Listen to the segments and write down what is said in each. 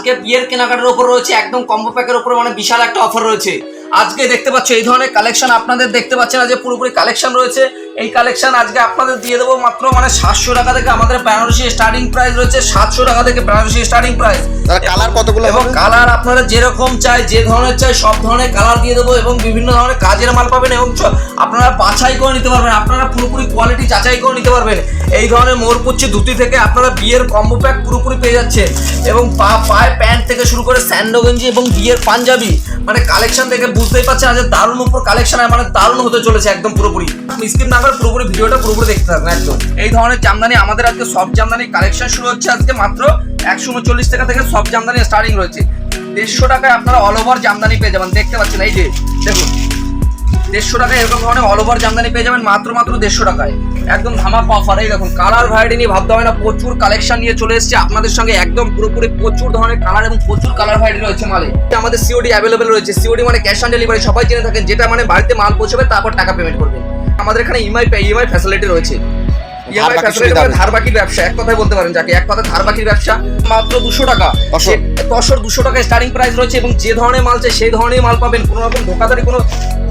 আজকে বিয়ের কেনাকাটার ওপর রয়েছে, একদম কম্বো প্যাকের ওপর মানে বিশাল একটা অফার রয়েছে। আজকে দেখতে পাচ্ছ, এই ধরনের কালেকশন আপনাদের দেখতে পাচ্ছেন যে পুরোপুরি কালেকশন রয়েছে। এই কালেকশন আজকে আপনাদের দিয়ে দেবো মাত্র মানে সাতশো টাকা থেকে আমাদের বেনারসি স্টার্টিং প্রাইস রয়েছে সাতশো টাকা থেকে বেনারসি স্টার্টিং প্রাইস কালার কতগুলো এবং কালার আপনারা যেরকম চাই যে ধরনের চাই সব ধরনের কালার দিয়ে দেবো এবং বিভিন্ন ধরনের কাজের মাল পাবেন এবং আপনারা বাছাই করে নিতে পারবেন। আপনারা পুরোপুরি কোয়ালিটি যাচাই করে নিতে পারবেন। এই ধরনের মোরপুচ্ছি ধুতি থেকে আপনারা বিয়ের কম্বো প্যাক পুরোপুরি পেয়ে যাচ্ছেন। এবং পা পায়ে প্যান্ট থেকে শুরু করে স্যান্ডো গেঞ্জি এবং বিয়ের পাঞ্জাবি। মানে কালেকশন দেখে বুঝতেই পারছেন আজ দারুণ উপর কালেকশন মানে দারুণ হতে চলেছে একদম পুরোপুরি। স্কিপ না করে পুরোপুরি ভিডিওটা পুরোপুরি দেখতে থাকবেন একদম। এই ধরনের জামদানি, আমাদের আজকে সব জামদানি কালেকশন শুরু হচ্ছে আজকে মাত্র একশো উনচল্লিশ টাকা থেকে সব জামদানি স্টার্টিং রয়েছে। দেড়শো টাকায় আপনারা অল ওভার জামদানি পেয়ে যাবেন, দেখতে পাচ্ছেন, এই যে, দেখুন। দেড়শো টাকায় এরকম ধরনের অল ওভার জামদানি পেয়ে যাবেন, মাত্র মাত্র দেড়শো টাকায়। একদম ধামাক অফার এই দেখুন কালার ভ্যারাইটি নিয়ে ভাবতে হবে না, প্রচুর কালেকশন নিয়ে চলে এসেছে। আপনাদের সঙ্গে একদম পুরোপুরি প্রচুর ধরনের কালার এবং প্রচুর কালার ভ্যারাইটি রয়েছে মালে। আমাদের সিওডি অ্যাভেলেবেল রয়েছে। সিওডি মানে ক্যাশ অন ডেলিভারি সবাই জেনে থাকেন, যেটা মানে বাড়িতে মাল পৌঁছবে, তারপর টাকা পেমেন্ট করবেন। আমাদের এখানে ইএমআই ইএমআই ফ্যাসিলিটি রয়েছে। ইএমআই ফ্যাসিলিটি ধার বাকির ব্যবসা এক কথায় বলতে পারেন যাকে এক কথা ধার বাকির ব্যবসা মাত্র দুশো টাকা। দশর দুশো টাকা স্টার্টিং প্রাইস রয়েছে এবং যে ধরনের মাল চাই সেই ধরনের মাল পাবেন। কোনো রকম ধোকাধারি কোনো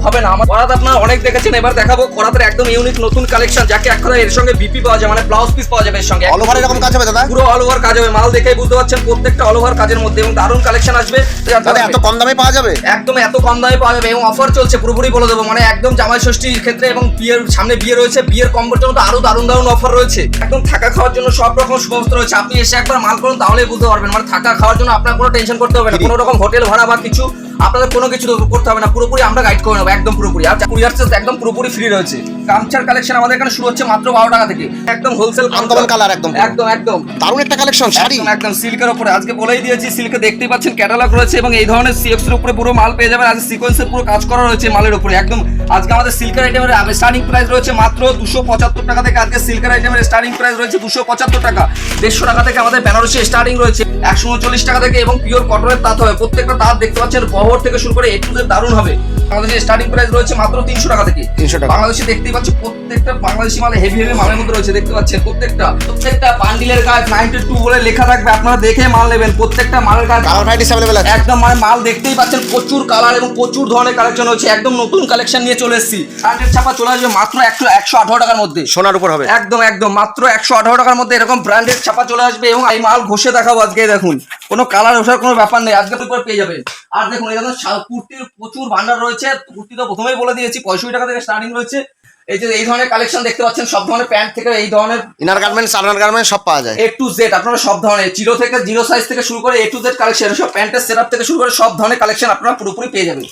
হবে না। আমার করাত আপনারা অনেক দেখেছেন এবার দেখাবো করাতের একদম ইউনিক নতুন কালেকশন যাকে এক কথা এর সঙ্গে বিপি পাওয়া যায় মানে ব্লাউজ পিস পাওয়া যাবে এর সঙ্গে। অল ওভার এরকম কাজ হবে দাদা? পুরো অল ওভার কাজ হবে। মাল দেখেই বুঝতে পারছেন প্রত্যেকটা অল ওভার কাজের মধ্যে এবং দারুণ কালেকশন আসবে। দাদা এত কম দামে পাওয়া যাবে? একদম এত কম দামে পাওয়া যাবে এবং অফার চলছে পুরোপুরি বলে দেবো। মানে একদম জামাই ষষ্ঠীর ক্ষেত্রে এবং বিয়ের সামনে বিয়ে রয়েছে বিয়ের কম্বোর জন্য তো আরও দারুণ দারুণ অফার রয়েছে। একদম থাকা খাওয়ার জন্য সব রকম সুব্যবস্থা রয়েছে। আপনি এসে একবার মাল করুন তাহলেই বুঝতে পারবেন। মানে থাকা খাওয়ার জন্য আপনার কোনো টেনশন করতে হবে না। কোনো রকম হোটেল ভাড়া বা কিছু আপনাদের কোনো কিছু করতে হবে না পুরোপুরি আমরা গাইড করে নেব একদম পুরোপুরি। আর কুরিয়ার চার্জ একদম পুরোপুরি ফ্রি রয়েছে। গামছার কালেকশন আমাদের এখানে শুরু হচ্ছে মাত্র বারো টাকা থেকে। একদম হোলসেল Uncommon colour একদম। একদম একদম। দারুণ একটা কালেকশন শাড়ি। একদম সিল্কের উপরে। আজকে বলেই দিয়েছি সিল্কে দেখতেই পাচ্ছেন ক্যাটালগ রয়েছে এবং এই ধরনের সিএক্স এর উপরে পুরো মাল পেয়ে যাবেন। আজ সিকোয়েন্সের পুরো কাজ করা রয়েছে মালের উপরে একদম। আজকে আমাদের সিল্কের আইটেমের স্টার্টিং প্রাইস রয়েছে মাত্র দুশো পঁচাত্তর টাকা থেকে আজকে সিল্কের আইটেমের স্টার্টিং প্রাইস রয়েছে দুশো পঁচাত্তর টাকা। দেড়শো টাকা থেকে আমাদের বেনারসি স্টার্টিং রয়েছে একশো উনচল্লিশ টাকা থেকে এবং পিওর কটনের তাঁত হবে। প্রত্যেকটা তাঁত দেখতে পাচ্ছেন বহর থেকে শুরু করে একটু দারুণ হবে। আমাদের স্টার্টিং প্রাইস রয়েছে মাত্র তিনশো টাকা থেকে। 300 টাকা। বাংলাদেশে দেখতেই পাচ্ছ প্রত্যেকটা বাংলাদেশি মালে হেভি হেভি মালের মধ্যে রয়েছে দেখতে পাচ্ছেন প্রত্যেকটা। প্রত্যেকটা বান্ডিলের কাজ নাইনটি টু বলে লেখা থাকবে আপনারা দেখে মাল নেবেন। প্রত্যেকটা মালের কাজ কালার ভ্যারাইটিস অ্যাভেলেবেল আছে। একদম মানে মাল দেখতেই পাচ্ছেন প্রচুর কালার এবং প্রচুর ধরনের কালেকশন হচ্ছে একদম নতুন কালেকশন নিয়ে চলে এসেছি। ব্র্যান্ডেড ছাপা চলে আসবে মাত্র একশো একশো আঠারো টাকার মধ্যে। সোনার উপর হবে। একদম একদম মাত্র একশো আঠারো টাকার মধ্যে এরকম ব্র্যান্ডেড ছাপা চলে আসবে এবং এই মাল ঘষে দেখাবো আজকে দেখুন। কোনো কালার ওঠার কোনো ব্যাপার নেই। আজকে পেয়ে যাবেন। আর দেখুন এখানে কুর্তির প্রচুর ভান্ডার রয়েছে। কুর্তি তো প্রথমেই বলে দিয়েছি পঁয়ষট্টি টাকা থেকে স্টার্টিং রয়েছে। এই যে এই ধরনের কালেকশন দেখতে পাচ্ছেন সব ধরনের প্যান্ট থেকে এই ধরনের ইনার গার্মেন্টস আনার গার্মেন্টস সব পাওয়া যায়। এ টু জেড আপনারা সব ধরনের জিরো থেকে জিরো সাইজ থেকে শুরু করে এ টু জেড কালেকশন সব প্যান্টের সেট আপ থেকে শুরু করে সব ধরনের কালেকশন আপনারা পুরোপুরি পেয়ে যাবেন।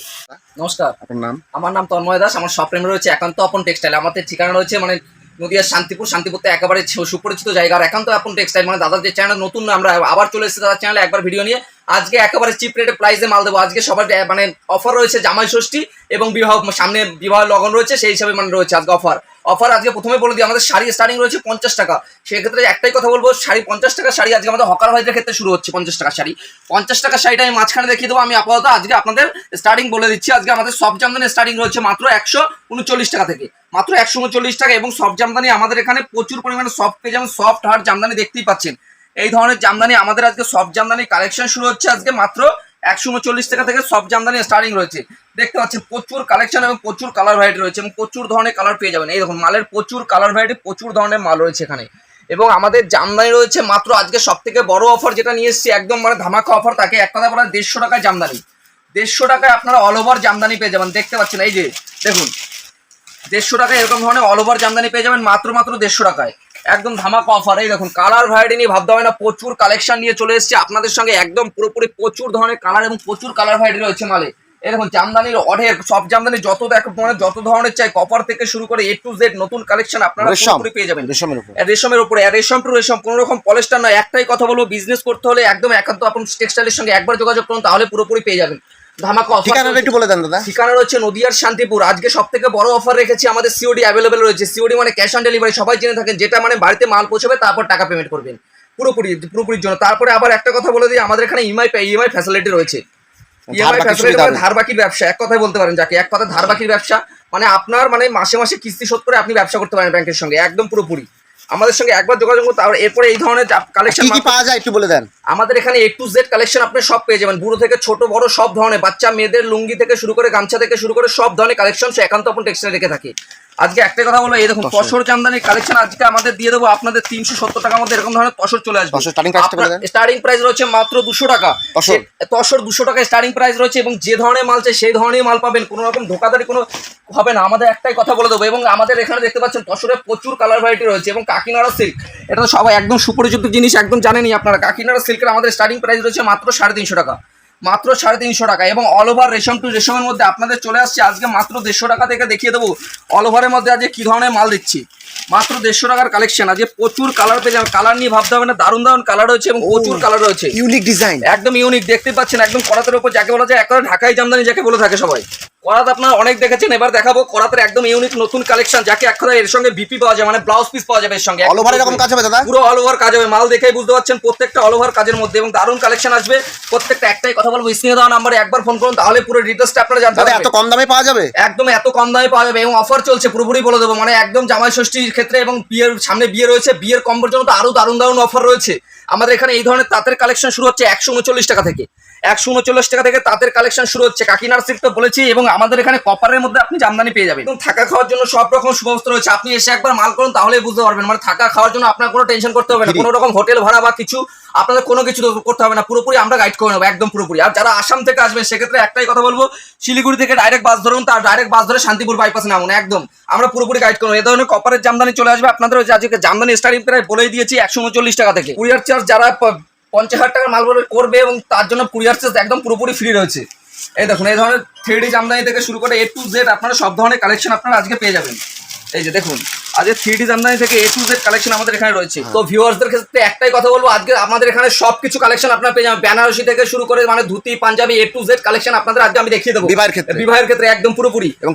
নমস্কার আপনার নাম? আমার নাম তন্ময় দাস আমার সব নেম রয়েছে একান্ত আপন টেক্সটাইল আমাদের ঠিকানা রয়েছে মানে নদিয়ার শান্তিপুর শান্তিপুর তো একেবারে সুপরিচিত জায়গা। আর এখন তো এখন টেক্সটাইল মানে দাদার যে চ্যানেল নতুন আমরা আবার চলে এসেছি দাদার চ্যানেলে একবার ভিডিও নিয়ে। আজকে একেবারে চিপ রেটে প্রাইসে মাল দেবো। আজকে সবার মানে অফার রয়েছে জামাই ষষ্ঠী এবং বিবাহ, সামনে বিবাহ লগন রয়েছে, সেই হিসাবে মানে রয়েছে আজকে অফার অফার আজকে প্রথমে বলে দিই, আমাদের শাড়ি স্টার্টিং রয়েছে পঞ্চাশ টাকা। সেক্ষেত্রে একটাই কথা বলব, শাড়ি পঞ্চাশ টাকা শাড়ি আজকে আমাদের হকার ভাইদের ক্ষেত্রে শুরু হচ্ছে পঞ্চাশ টাকা শাড়ি। পঞ্চাশ টাকা শাড়িটা আমি মাঝখানে দেখিয়ে দেবো, আমি আপাতত আজকে আপনাদের স্টার্টিং বলে দিচ্ছি, আজকে আমাদের সব জামদানি স্টার্টিং রয়েছে মাত্র একশো উনচল্লিশ টাকা থেকে। মাত্র একশো উনচল্লিশ টাকা এবং সব জামদানি আমাদের এখানে প্রচুর পরিমাণে সফট পেয়ে যেমন সফট হার্ড জামদানি দেখতেই পাচ্ছেন। এই ধরনের জামদানি আমাদের আজকে সব জামদানি কালেকশন শুরু হচ্ছে আজকে মাত্র একশো উনচল্লিশ টাকা থেকে সব জামদানি স্টার্টিং রয়েছে। দেখতে পাচ্ছেন, প্রচুর কালেকশন এবং প্রচুর কালার ভ্যারাইটি রয়েছে এবং প্রচুর ধরনের কালার পেয়ে যাবেন। এই দেখুন, মালের প্রচুর কালার ভ্যারাইটি প্রচুর ধরনের মাল রয়েছে এখানে। এবং আমাদের জামদানি রয়েছে মাত্র আজকে সব থেকে বড় অফার যেটা নিয়ে এসেছি, একদম মানে ধামাকা অফার তাকে এক কথা বলা দেড়শো টাকায় জামদানি। দেড়শো টাকায় আপনারা অল ওভার জামদানি পেয়ে যাবেন। দেখতে পাচ্ছেন, এই যে, দেখুন, দেড়শো টাকায় এরকম ধরনের অল ওভার জামদানি পেয়ে যাবেন, মাত্র মাত্র দেড়শো টাকায়। একদম ধামাকা অফার এই দেখুন কালার ভ্যারাইটি নিয়ে ভাবতে হবে না প্রচুর কালেকশন নিয়ে চলে এসেছে। আপনাদের সঙ্গে একদম পুরোপুরি প্রচুর ধরনের কালার এবং প্রচুর কালার ভ্যারাইটি রয়েছে মালে। এই দেখুন জামদানির অঢের সব জামদানি যত দেখো মানে যত ধরনের চাই কপার থেকে শুরু করে এ টু জেড নতুন কালেকশন আপনারা পুরোপুরি পেয়ে যাবেন। রেশমের উপর। রেশমের উপরে রেশম টু রেশম কোনো রকম পলেস্টার নয়। একটাই কথা বলব বিজনেস করতে হলে একদম একান্ত আপন টেক্সটাইলের সঙ্গে একবার যোগাযোগ করুন তাহলে পুরোপুরি পেয়ে যাবেন। ধামাকা offer ঠিকানাটা চলছে। একটু বলে দেন দাদা। ঠিকানা রয়েছে নদিয়ার শান্তিপুর। আজকে সব থেকে বড় অফার রেখেছি আমাদের সিওডি অ্যাভেলেবেল রয়েছে। সিওডি মানে ক্যাশ অন ডেলিভারি সবাই জেনে থাকেন যেটা মানে বাড়িতে মাল পৌঁছবে তারপর টাকা পেমেন্ট করবেন। পুরোপুরি পুরোপুরির জন্য। তারপরে আবার একটা কথা বলে দিই আমাদের এখানে ইএমআই ইএমআই ফ্যাসিলিটি রয়েছে। ইএমআই ফ্যাসিলিটি সুবিধা মানে ধার বাকির ব্যবসা। এক কথায় বলতে পারেন যাকে এক কথায় ধার বাকির ব্যবসা মানে আপনার মানে মাসে মাসে কিস্তি শোধ করে আপনি ব্যবসা করতে পারেন ব্যাংকের সঙ্গে একদম পুরোপুরি। আমাদের সঙ্গে একবার যোগাযোগ করতে আর এরপরে এই ধরনের কালেকশন কি কি পাওয়া যায় একটু বলে দেন। আমাদের এখানে এ টু জেড কালেকশন আপনি সব পেয়ে যাবেন। বুড়ো থেকে ছোট বড় সব ধরনের। বাচ্চা মেয়েদের লুঙ্গি থেকে শুরু করে গামছা থেকে শুরু করে সব ধরনের কালেকশন সে একান্ত আপন টেক্সটাইল রেখে থাকি। আজকে একটা কথা বলো এই দেখুন তসর। জামদানির কালেকশন আজকে আমাদের দিয়ে দেবো আপনাদের তিনশো সত্তর টাকার মধ্যে এরকম ধরনের তসর চলে আসবে। স্টার্টিং প্রাইস রয়েছে মাত্র দুশো টাকা। তসর। দুশো টাকা স্টার্টিং প্রাইস রয়েছে এবং যে ধরনের মাল চাই সেই ধরনের মাল পাবেন। কোনো রকম ধোকাধারি কোনো হবে না। আমাদের একটাই কথা বলে দেবো এবং আমাদের এখানে দেখতে পাচ্ছেন তসরে প্রচুর কালার ভ্যারাইটি রয়েছে এবং কাকিনাড়া সিল্ক এটা তো সবাই একদম সুপরিচিত জিনিস একদম জানেনই আপনারা। কাকিনাড়া সিল্কের আমাদের স্টার্টিং প্রাইস রয়েছে মাত্র সাড়ে তিনশো টাকা। মাত্র সাড়ে তিনশো টাকা এবং অল ওভার রেশম টু রেশমের মধ্যে আপনাদের চলে আসছে। আজকে মাত্র দেড়শো টাকা থেকে দেখিয়ে দেবো। অল ওভারের মধ্যে আজকে কী ধরনের মাল দিচ্ছি? মাত্র দেড়শো টাকার কালেকশন আজকে প্রচুর কালার পেয়ে যাবেন। কালার নিয়ে ভাবতে হবে না দারুণ দারুণ কালার রয়েছে এবং প্রচুর কালার রয়েছে। ইউনিক ডিজাইন একদম ইউনিক দেখতে পাচ্ছেন একদম করাতের উপর যাকে বলা যায় একবারে ঢাকাই জামদানি যাকে বলে থাকে সবাই। করাত আপনারা অনেক দেখেছেন এবার দেখাবো করাতের একদম ইউনিক নতুন কালেকশন যাকে এক এর সঙ্গে বিপি পাওয়া যায় মানে ব্লাউজ পিস পাওয়া যাবে এর সঙ্গে। অল ওভার এরকম কাজ হবে দাদা? পুরো অল ওভার কাজ হবে মাল দেখেই বুঝতে পারছেন প্রত্যেকটা অল ওভার কাজের মধ্যে এবং দারুণ কালেকশন আসবে। প্রত্যেকটা একটাই কথা বলব স্ক্রিনে দেওয়া নাম্বারে একবার ফোন করুন তাহলে পুরো ডিটেলসটা আপনারা জানতে দাদা এত কম দামে পাওয়া যাবে? একদম এত কম দামে পাওয়া যাবে এবং অফার চলছে পুরোপুরি বলে দেবো মানে একদম জামাই ষষ্ঠীর ক্ষেত্রে এবং বিয়ের সামনে বিয়ে রয়েছে বিয়ের কম্বোর জন্য তো আরও দারুণ দারুণ অফার রয়েছে। আমাদের এখানে এই ধরনের তাঁতের কালেকশন শুরু হচ্ছে একশো উনচল্লিশ টাকা থেকে। একশো উনচল্লিশ টাকা থেকে তাঁতের কালেকশন শুরু হচ্ছে। কাকিনার সিল্ক তো বলেছি এবং আমাদের এখানে কপারের মধ্যে আপনি জামদানি পেয়ে যাবেন। এবং থাকা খাওয়ার জন্য সব রকম সুব্যবস্থা রয়েছে। আপনি এসে একবার মাল করুন তাহলেই বুঝতে পারবেন। মানে থাকা খাওয়ার জন্য আপনার কোনো টেনশন করতে হবে না। কোনো রকম হোটেল ভাড়া বা কিছু আপনাদের কোনো কিছু করতে হবে না। পুরোপুরি আমরা গাইড করে নেব একদম পুরোপুরি। আর যারা আসাম থেকে আসবেন সেক্ষেত্রে একটাই কথা বলব শিলিগুড়ি থেকে ডাইরেক্ট বাস ধরুন তার ডাইরেক্ট বাস ধরে শান্তিপুর বাইপাসে নামুন একদম। আমরা পুরোপুরি গাইড করব। এ ধরনের কপারের জামদানি চলে আসবে। আপনাদের আজকে জামদানি স্টার্টিং প্রায় বলেই দিয়েছি একশো উনচল্লিশ টাকা থেকে। কুরিয়ার চার্জ যারা পঞ্চাশ হাজার টাকার মাল বলে করবে এবং তার জন্য কুরিয়ার চার্জ একদম পুরোপুরি ফ্রি রয়েছে। এই দেখুন এই ধরনের থ্রি জামদানি থেকে শুরু করে এ টু জেড আপনারা সব ধরনের কালেকশন আপনারা আজকে পেয়ে যাবেন। এই যে দেখুন আজকে থ্রি ডি জামদানি থেকে এ টু জেড কালেকশন আমাদের এখানে রয়েছে। তো ভিউয়ার্সদের ক্ষেত্রে একটাই কথা বলব আজকে আমাদের এখানে সবকিছু কালেকশন আপনারা পেয়ে যাবেন। বেনারসি থেকে শুরু করে মানে dhoti panjabi A to Z collection আপনাদের আজকে আমি দেখিয়ে দেবো। বিবাহের ক্ষেত্রে। বিবাহের ক্ষেত্রে একদম পুরোপুরি। এবং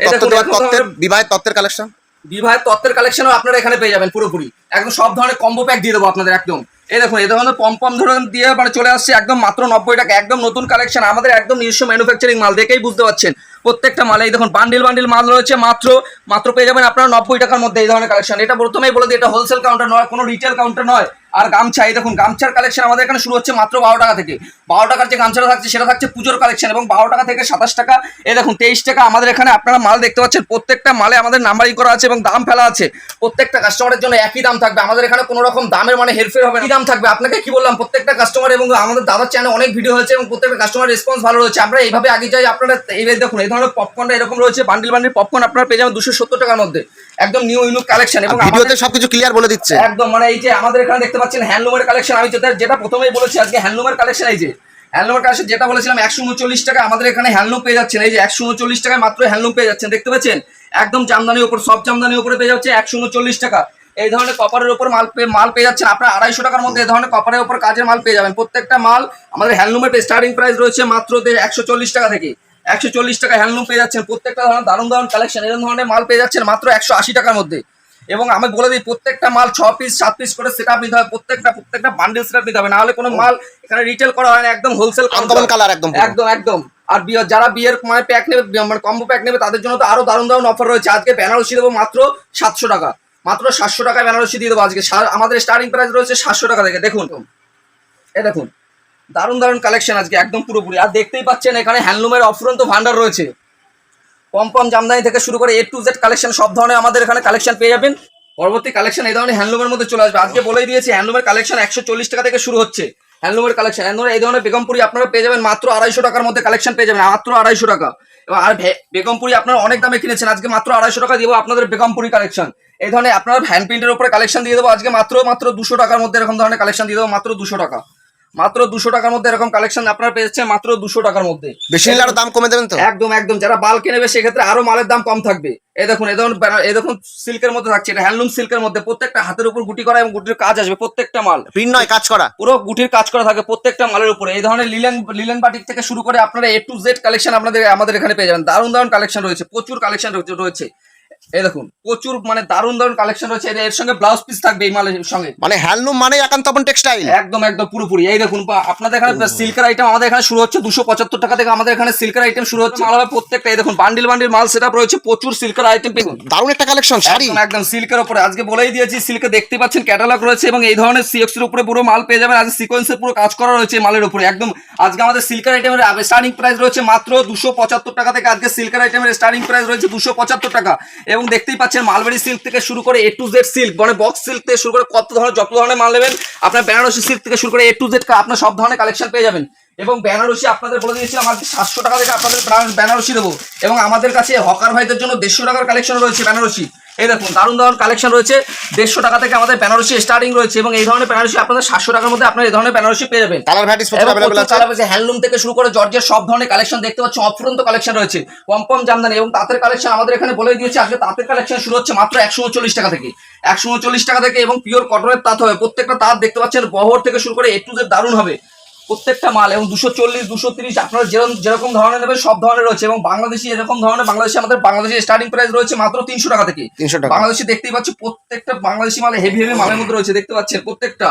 বিবাহের তত্ত্বের কালেকশন বিবাহের তত্ত্বের কালেকশনও আপনারা এখানে পেয়ে যাবেন পুরোপুরি। একদম সব ধরনের কম্বো প্যাক দিয়ে দেবো আপনাদের একদম। এই দেখুন, এই ধরনের পম পম ধরনের দিয়ে মানে চলে আসছে একদম মাত্র নব্বই টাকা, একদম নতুন কালেকশন আমাদের একদম নিজস্ব ম্যানুফ্যাকচারিং মাল, দেখেই বুঝতে পারছেন। প্রত্যেকটা মালে দেখুন বান্ডিল বান্ডিল মাল রয়েছে মাত্র মাত্র পেয়ে যাবেন আপনারা নব্বই টাকার মধ্যে এই ধরনের কালেকশন এটা প্রথমেই বলে দিই, এটা হোলসেল কাউন্টার নয়, কোনো রিটেল কাউন্টার নয়। আর গামছা, এই দেখুন, গামছার কালেকশন আমাদের এখানে শুরু হচ্ছে মাত্র বারো টাকা থেকে। বারো টাকার যে গামছাটা থাকছে, সেটা থাকছে পুজোর কালেকশন এবং বারো টাকা থেকে সাতাশ টাকা। এই দেখুন, তেইশ টাকা আমাদের এখানে আপনারা মাল দেখতে পাচ্ছেন, প্রত্যেকটা মালে আমাদের নাম্বারিং করা আছে এবং দাম ফেলা আছে। প্রত্যেকটা কাস্টমারের জন্য একই দাম থাকবে। আমাদের এখানে কোনো রকম দামের মানে হেরফের হবে। কি দাম থাকবে? আপনাকে কি বললাম, প্রত্যেকটা কাস্টমার এবং আমাদের দাদার চ্যানেলে অনেক ভিডিও হয়েছে এবং প্রত্যেকটা কাস্টমার রেসপন্স ভালো রয়েছে। আমরা এইভাবে আগে যাই, আপনারা এই দেখুন, এই ধরনের পপকর্নটা এরকম রয়েছে বান্ডিল বান্ডিল পপকর্ন আপনারা পেয়ে যাবেন দুশো সত্তর টাকার মধ্যে। একদম নিউ ইউনিক কালেকশন এবং ভিডিওতে সবকিছু ক্লিয়ার বলে দিচ্ছে। একদম মানে এই যে আমাদের এখানে দেখতে পাচ্ছেন হ্যান্ডলুমের কালেকশন আমি যেটা যেটা প্রথমেই বলেছি আজকে হ্যান্ডলুমের কালেকশন এই যে হ্যান্ডলুমের কালেকশন যেটা বলেছিলাম একশো উনচল্লিশ টাকা আমাদের এখানে হ্যান্ডলুম পেয়ে যাচ্ছেন। এই যে একশো উনচল্লিশ টাকায় মাত্র হ্যান্ডলুম পেয়ে যাচ্ছেন। দেখতে পাচ্ছেন? একদম জামদানির উপর সব জামদানির উপরে পেয়ে যাচ্ছে একশো উনচল্লিশ টাকা। এই ধরনের কপারের উপর মাল পেয়ে মাল পেয়ে যাচ্ছেন। আপনার আড়াইশো টাকার মধ্যে এই ধরনের কপারের উপর কাজের মাল পেয়ে যাবেন। প্রত্যেকটা মাল আমাদের হ্যান্ডলুমের স্টার্টিং প্রাইস রয়েছে মাত্র একশো চল্লিশ টাকা থেকে। একশো চল্লিশ টাকা হ্যান্ডলুম পেয়ে যাচ্ছেন। প্রত্যেকটা ধরনের দারুণ দারুণ কালেকশন এরকম ধরনের মাল পেয়ে যাচ্ছেন মাত্র একশো আশি টাকার মধ্যে। এবং আমি বলে দিই প্রত্যেকটা মাল ছ পিস সাত পিস করে সেট নিতে হবে। প্রত্যেকটা প্রত্যেকটা বান্ডেল সেট নিতে হবে। না হলে কোনো মাল এখানে রিটেল করা হয় না একদম হোলসেল কালার একদম একদম একদম। আর যারা বিয়ের মানে প্যাক নেবে মানে কম্বো প্যাক নেবে তাদের জন্য তো আরও দারুণ দারুণ অফার রয়েছে। আজকে বেনারসি দেবো মাত্র সাতশো টাকা। মাত্র সাতশো টাকায় বেনারসি দিয়ে দেবো আজকে। আমাদের স্টার্টিং প্রাইস রয়েছে সাতশো টাকা থেকে। দেখুন এ দেখুন। দারুণ দারুণ কালেকশন আজকে, একদম পুরোপুরি। আর দেখতেই পাচ্ছেন এখানে হ্যান্ডলুমের অফুরন্ত ভান্ডার রয়েছে। পম পম জামদানি থেকে শুরু করে এ টু জেড কালেকশন সব ধরনের আমাদের এখানে কালেকশন পেয়ে যাবেন। পরবর্তী কালেকশন এই ধরনের হ্যান্ডলুমের মধ্যে চলে আসবে। আজকে বলেই দিয়েছি, হ্যান্ডলুমের কালেকশন একশো চল্লিশ টাকা থেকে শুরু হচ্ছে। হ্যান্ডলুমের কালেকশন এই ধরনের বেগমপুরি আপনারা পেয়ে যাবেন, মাত্র আড়াইশো টাকার মধ্যে কালেকশন পেয়ে যাবেন, মাত্র আড়াইশো টাকা। এবং আর বেগমপুরি আপনারা অনেক দামে কিনেছেন, আজকে মাত্র আড়াইশো টাকা দিব আপনাদের বেগমপুরি কালেকশন এই ধরনের আপনার হ্যান্ড প্রিন্টের উপরে কালেকশন দিয়ে দেবো, আজকে মাত্র মাত্র দুশো টাকার মধ্যে এরকম ধরনের কালেকশন দিয়ে দেবো, মাত্র দুশো টাকা। মাত্র দুশো টাকার মধ্যে এরকম কালেকশন আপনারা পেয়েছেন মাত্র দুশো টাকার মধ্যে। বেশি নিলে আরও দাম কমে দেবেন তো? একদম একদম। যারা বাল্কে নেবে সেক্ষেত্রে আরও মালের দাম কম থাকবে। এই দেখুন এই ধরুন এই দেখুন সিল্কের মধ্যে থাকছে এটা হ্যান্ডলুম সিল্কের মধ্যে। প্রত্যেকটা হাতের উপর গুটি করা এবং গুটির কাজ আসবে প্রত্যেকটা মাল। প্রিন্ট নয় কাজ করা। পুরো গুটির কাজ করা থাকে প্রত্যেকটা মালের উপরে। এই ধরনের লিলেন লিলেন বাটিক থেকে শুরু করে আপনারা এ টু জেড কালেকশন আপনাদের আমাদের এখানে পেয়ে যাবেন। দারুণ দারুণ কালেকশন রয়েছে প্রচুর কালেকশন রয়েছে। এই দেখুন প্রচুর মানে দারুণ দারুণ কালেকশন রয়েছে। এর- সঙ্গে ব্লাউজ পিস থাকবে এই মালের সঙ্গে। মানে হ্যান্ডলুম মানে একান্ত আপন টেক্সটাইল একদম একদম পুরোপুরি। এই দেখুন আপনাদের এখানে সিল্কের আইটেম আমাদের এখানে শুরু হচ্ছে দুশো পঁচাত্তর টাকা থেকে। আমাদের এখানে সিল্কের আইটেম শুরু হচ্ছে মাল প্রত্যেকটা। এই দেখুন বান্ডিল বান্ডিল মাল সেট রয়েছে প্রচুর সিল্কের আইটেম দারুণ একটা কালেকশন শাড়ি। একদম সিল্কের উপরে। আজকে বলেই দিয়েছি সিল্কে দেখতে পাচ্ছেন ক্যাটালগ রয়েছে এবং এই ধরনের সিএক্স এর উপরে পুরো মাল পেয়ে যাবেন। আজকে সিকোয়েন্সের পুরো কাজ করা রয়েছে মালের উপরে। একদম আজকে আমাদের সিল্কের আইটেমের স্টার্টিং প্রাইস রয়েছে মাত্র দুশো পঁচাত্তর টাকা থেকে। আজকে সিল্কের আইটেমের স্টার্টিং প্রাইস রয়েছে দুশো পঁচাত্তর টাকা। এবং দেখতেই পাচ্ছেন মালবেরি সিল্ক থেকে শুরু করে এ টু জেড সিল্ক মানে বক্স সিল্ক থেকে শুরু করে কত ধরনের, যত ধরনের মাল নেবেন, আপনার বেনারসি সিল্ক থেকে শুরু করে এ টু জেড আপনার সব ধরনের কালেকশন পেয়ে যাবেন। এবং বেনারসি আপনাদের বলে দিয়েছিলাম, আজকে সাতশো টাকা থেকে আপনাদের বেনারসি দেবো। এবং আমাদের কাছে হকার ভাইদের জন্য দেড়শো টাকার কালেকশন রয়েছে বেনারসি। এই দেখুন দারুণ দারুণ কালেকশন রয়েছে। দেড়শো টাকা থেকে আমাদের বেনারসি স্টার্টিং রয়েছে এবং এই ধরনের বেনারসি আপনাদের সাতশো টাকার মধ্যে আপনার এই ধরনের বেনারসি পেয়ে যাবেন। কালার আছে। হ্যান্ডলুম থেকে শুরু করে জর্জের সব ধরনের কালেকশন দেখতে পাচ্ছি অফুরন্ত কালেকশন রয়েছে। পম্পম জামদানি এবং তাঁতের কালেকশন আমাদের এখানে বলে দিয়েছে আজকে তাঁতের কালেকশন শুরু হচ্ছে মাত্র একশো উনচল্লিশ টাকা থেকে। একশো উনচল্লিশ টাকা থেকে এবং পিওর কটনের তাঁত হবে। প্রত্যেকটা তাঁত দেখতে পাচ্ছেন বহর থেকে শুরু করে এ টু দারুণ হবে। প্রত্যেকটা মাল এবং দুশো চল্লিশ দুশো তিরিশ আপনারা যেরকম যেরকম ধরনের নেবেন সব ধরনের রয়েছে এবং বাংলাদেশি এরকম ধরনের বাংলাদেশে আমাদের বাংলাদেশি স্টার্টিং প্রাইস রয়েছে মাত্র তিনশো টাকা থেকে। তিনশো টাকা। বাংলাদেশি দেখতেই পাচ্ছি প্রত্যেকটা বাংলাদেশি মাল হেভি হেভি মালের মধ্যে রয়েছে দেখতে পাচ্ছেন প্রত্যেকটা।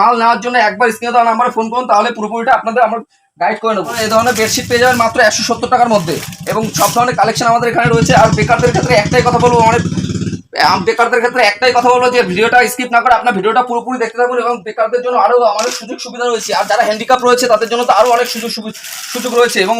মাল নেওয়ার জন্য একবার স্ক্রিনে দেওয়া নাম্বারে ফোন করুন তাহলে পুরোপুরিটা আপনাদের আমরা গাইড করে নেব। এই ধরনের বেডশিট পেয়ে যাবেন মাত্র একশো সত্তর টাকার মধ্যে এবং সব ধরনের কালেকশন আমাদের এখানে রয়েছে। আর বেকারদের ক্ষেত্রে একটাই কথা বলব আম বেকারদের ক্ষেত্রে একটাই কথা বলব যে ভিডিওটা স্কিপ না করে আপনার ভিডিওটা পুরোপুরি দেখতে থাকুন এবং বেকারদের জন্য আরও অনেক সুযোগ সুবিধা রয়েছে। আর যারা হ্যান্ডিক্যাপ রয়েছে, তাদের জন্য তো আরও অনেক সুযোগ সুযোগ রয়েছে এবং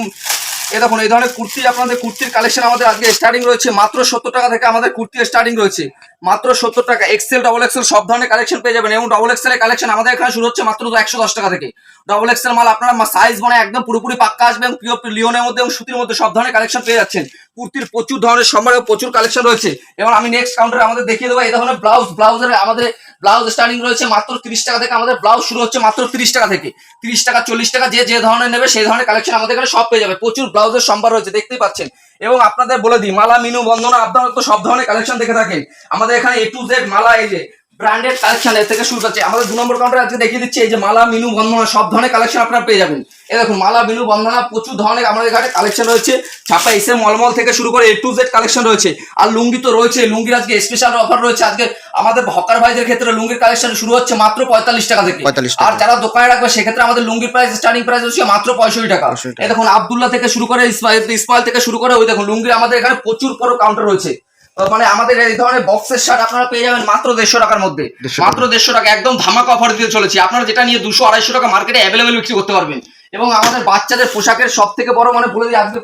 এ দেখুন, এই ধরনের কুর্তি, আপনাদের কুর্তির কালেকশন আমাদের আজকে স্টার্টিং রয়েছে। মাত্র সত্তর টাকা থেকে আমাদের কুর্তি স্টার্টিং রয়েছে। মাত্র সত্তর টাকা এক্সেল ডবল এক্সেল সব ধরনের কালেকশন পেয়ে যাবেন। এবং ডবল এক্সেল কালেকশন আমাদের এখানে শুরু হচ্ছে মাত্র একশো দশ টাকা থেকে। ডবল এক্সেল মাল আপনারা সাইজ মানে একদম পুরোপুরি পাক্কা আসবে এবং পিওর লিওনের মধ্যে এবং সুতির মধ্যে সব ধরনের কালেকশন পেয়ে যাচ্ছেন। কুর্তির প্রচুর ধরনের সম্ভারে প্রচুর কালেকশন রয়েছে। এবং আমি নেক্সট কাউন্টারে আমাদের দেখিয়ে দেবো। এই ধরনের ব্লাউজ ব্লাউজের আমাদের ব্লাউজ স্টার্টিং রয়েছে মাত্র তিরিশ টাকা থেকে। আমাদের ব্লাউজ শুরু হচ্ছে মাত্র তিরিশ টাকা থেকে। তিরিশ টাকা, চল্লিশ টাকা যে যে ধরনের নেবে সেই ধরনের কালেকশন আমাদের এখানে সব পেয়ে যাবে। প্রচুর ব্লাউজের সম্ভার রয়েছে, দেখতেই পাচ্ছেন। এবং আপনাদের বলে দিই, মালা, মিনু বন্ধনা আপনারা তো সব ধরনের কালেকশন দেখে থাকেন। আমাদের এখানে এ টু জেড মালা এই যে ব্র্যান্ডেড কালেকশন এর থেকে শুরু করছে। আমাদের দু নম্বর কাউন্টার আজকে দেখিয়ে দিচ্ছি এই যে মালা মিনু বন্ধনা সব ধরনের কালেকশন আপনারা পেয়ে যাবেন। এই দেখুন মালা মিনু বন্ধনা প্রচুর ধরনের আমাদের এখানে কালেকশন রয়েছে। ছাপা এসে মলমল থেকে শুরু করে এ টু জেড কালেকশন রয়েছে। আর লুঙ্গি তো রয়েছে লুঙ্গির আজকে স্পেশাল অফার রয়েছে। আজকে আমাদের হকার ভাইদের ক্ষেত্রে লুঙ্গির কালেকশন শুরু হচ্ছে মাত্র পঁয়তাল্লিশ টাকা থেকে। 45 টাকা। আর যারা দোকানে রাখবে সেক্ষেত্রে আমাদের লুঙ্গির প্রাইস স্টার্টিং প্রাইস হচ্ছে মাত্র পঁয়ষট্টি টাকা। 65 টাকা। দেখুন আবদুল্লাহ থেকে শুরু করে ইসমাইল থেকে শুরু করে ওই দেখুন লুঙ্গির আমাদের এখানে প্রচুর বড় কাউন্টার রয়েছে। মানে আমাদের এই ধরনের বক্সের শার্ট আপনারা পেয়ে যাবেন মাত্র দেড়শো টাকার মধ্যে। মাত্র দেড়শো টাকা একদম ধামাকা অফার দিয়ে চলেছি। আপনারা যেটা নিয়ে দুশো আড়াইশো টাকা মার্কেটে অ্যাভেলেবেল বিক্রি করতে পারবেন। এবং আমাদের বাচ্চাদের পোশাকের সব থেকে বড় মানে বলে দিই আজকে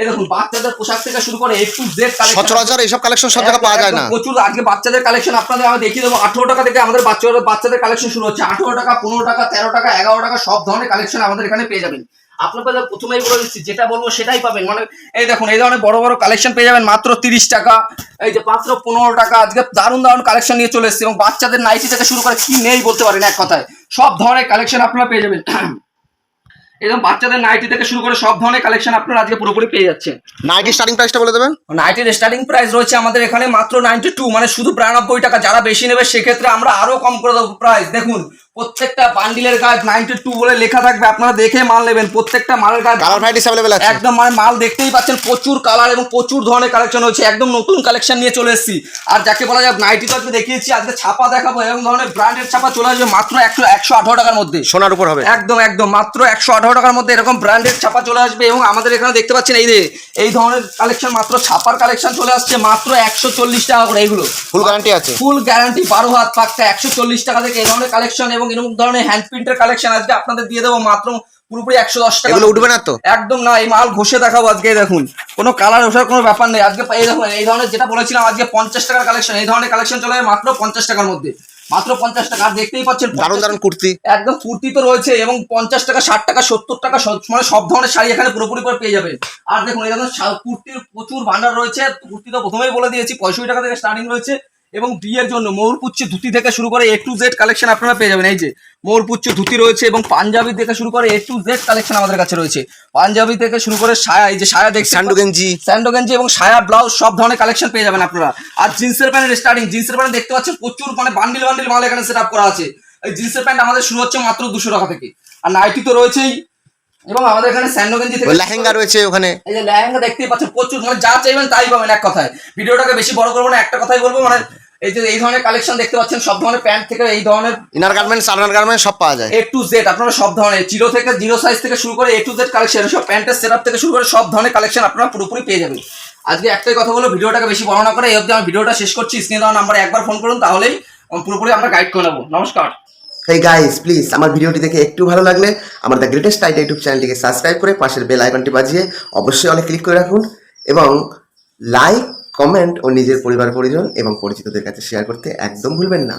এই দেখুন বাচ্চাদের পোশাক থেকে শুরু করে একটু জেড কালেকশন সচরাচর এইসব কালেকশন সব জায়গায় পাওয়া যায় না। প্রচুর আজকে বাচ্চাদের কালেকশন আপনাদের আমি দেখিয়ে দেবো। আঠারো টাকা থেকে আমাদের বাচ্চাদের বাচ্চাদের কালেকশন শুরু হচ্ছে। আঠারো টাকা পনেরো টাকা তেরো টাকা এগারো টাকা সব ধরনের কালেকশন আমাদের এখানে পেয়ে যাবেন। আপনাদের প্রথমেই বলে দিচ্ছি যেটা বলব সেটাই পাবেন। মানে এই দেখুন এই ধরনের বড় বড় কালেকশন পেয়ে যাবেন মাত্র তিরিশ টাকা। এই যে মাত্র পনেরো টাকা। আজকে দারুণ দারুণ কালেকশন নিয়ে চলে এসেছে এবং বাচ্চাদের নাইটি থেকে শুরু করে কি নেই বলতে পারেন এক কথায়। সব ধরনের কালেকশন আপনারা পেয়ে যাবেন। এরকম বাচ্চাদের নাইটি থেকে শুরু করে সব ধরনের কালেকশন আপনারা আজকে পুরোপুরি পেয়ে যাচ্ছেন। নাইটি স্টার্টিং প্রাইসটা বলে দেবেন? নাইটের স্টার্টিং প্রাইস রয়েছে আমাদের এখানে মাত্র নাইনটি টু মানে শুধু বিরানব্বই টাকা। যারা বেশি নেবে সেক্ষেত্রে আমরা আরও কম করে দেবো প্রাইস দেখুন প্রত্যেকটা বান্ডিলের গায়ে নাইনটি টু বলে লেখা থাকবে আপনারা দেখে মাল নেবেন। প্রত্যেকটা মালের গায়ে কালার ভ্যারাইটিস অ্যাভেলেবল আছে। একদম মানে মাল দেখতেই পাচ্ছেন প্রচুর কালার এবং প্রচুর ধরনের কালেকশন হচ্ছে একদম নতুন কালেকশন নিয়ে চলে এসেছি। আর যাকে বলা যায় নাইটি তো আজকে দেখিয়েছি আজকে ছাপা দেখাবো এবং ধরনের ব্র্যান্ডের ছাপা চলে আসবে মাত্র একশো একশো আঠারো টাকার মধ্যে। সোনার উপর হবে। একদম একদম মাত্র একশো আঠারো টাকার মধ্যে এরকম ব্র্যান্ডেড ছাপা চলে আসবে এবং আমাদের এখানে দেখতে পাচ্ছেন এই যে এই ধরনের কালেকশন মাত্র ছাপার কালেকশন চলে আসছে মাত্র একশো চল্লিশ টাকা করে এইগুলো। ফুল গ্যারান্টি আছে। ফুল গ্যারান্টি বারো হাত পাক্কা একশো চল্লিশ টাকা থেকে এই ধরনের কালেকশন এবং এরকম ধরনের হ্যান্ড প্রিন্টের কালেকশন আজকে আপনাদের দিয়ে দেবো মাত্র পুরোপুরি একশো দশ টাকা। এগুলো উঠবে না তো? একদম না এই মাল ঘষে দেখাবো আজকে দেখুন। কোনো কালার ওঠার কোনো ব্যাপার নেই। আজকে এই দেখুন এই ধরনের যেটা বলেছিলাম আজকে পঞ্চাশ টাকার কালেকশন এই ধরনের কালেকশন চলে মাত্র পঞ্চাশ টাকার মধ্যে। মাত্র পঞ্চাশ টাকা। আর দেখতেই পাচ্ছেন দারুণ 50 দারুণ কুর্তি। একদম কুর্তি তো রয়েছে এবং পঞ্চাশ টাকা ষাট টাকা সত্তর টাকা মানে সব ধরনের শাড়ি এখানে পুরোপুরি করে পেয়ে যাবেন। আর দেখুন এরকম কুর্তির প্রচুর ভান্ডার রয়েছে। কুর্তি তো প্রথমেই বলে দিয়েছি পঁয়ষট্টি টাকা থেকে স্টার্টিং রয়েছে। এবং বিয়ের জন্য ময়ূরপুচ্ছি ধুতি থেকে শুরু করে এ টু জেড কালেকশন আপনারা পেয়ে যাবেন। এই যে ময়ূরপুচ্ছি ধুতি রয়েছে এবং পাঞ্জাবি থেকে শুরু করে এ টু জেড কালেকশন আমাদের কাছে রয়েছে। পাঞ্জাবি থেকে শুরু করে সায়া এই যে সায়া দেখছেন স্যান্ডো গেঞ্জি। স্যান্ডো গেঞ্জি এবং সায়া ব্লাউজ সব ধরনের কালেকশন পেয়ে যাবেন আপনারা। আর জিন্সের প্যান্টের স্টার্টিং জিন্সের প্যান্ট দেখতে পাচ্ছেন প্রচুর মানে বান্ডিল বান্ডিল মাল এখানে সেট করা আছে। এই জিন্সের প্যান্ট আমাদের শুরু হচ্ছে মাত্র দুশো টাকা থেকে। আর নাইটি তো রয়েছেই। এবং আমাদের এখানে স্যান্ডো গেঞ্জি থেকে লেহেঙ্গা রয়েছে ওখানে। এই যে লেহেঙ্গা দেখতেই পাচ্ছেন প্রচুর। মানে যা চাইবেন তাই পাবেন এক কথায়। ভিডিওটাকে বেশি বড় করব না একটা কথাই বলব মানে এই যে এই ধরনের কালেকশন দেখতে পাচ্ছেন সব ধরনের প্যান্ট থেকে এই ধরনের ইনার গার্মেন্টস আনার গার্মেন্টস সব পাওয়া যায়। এ টু জেড আপনারা সব ধরনের জিরো থেকে জিরো সাইজ থেকে শুরু করে এ টু জেড কালেকশন সব প্যান্টের সেট থেকে শুরু করে সব ধরনের কালেকশন আপনারা পুরোপুরি পেয়ে যাবেন। আজকে একটাই কথা বলব ভিডিওটাকে বেশি বড় না করে এই অবধি আমি ভিডিওটা শেষ করছি। স্ক্রিনে দেওয়া নাম্বারে একবার ফোন করুন তাহলেই পুরোপুরি আমরা গাইড করে নেব। নমস্কার। এই গাইস প্লিজ আমার ভিডিওটি দেখে একটু ভালো লাগলে আমার দ্য গ্রেটেস্ট আইডিয়া ইউটিউব চ্যানেলটিকে সাবস্ক্রাইব করে পাশের বেল আইকনটি বাজিয়ে অবশ্যই অনেক ক্লিক করে রাখুন এবং লাইক কমেন্ট ও নিজের পরিবার পরিজন এবং পরিচিতদের কাছে শেয়ার করতে একদম ভুলবেন না।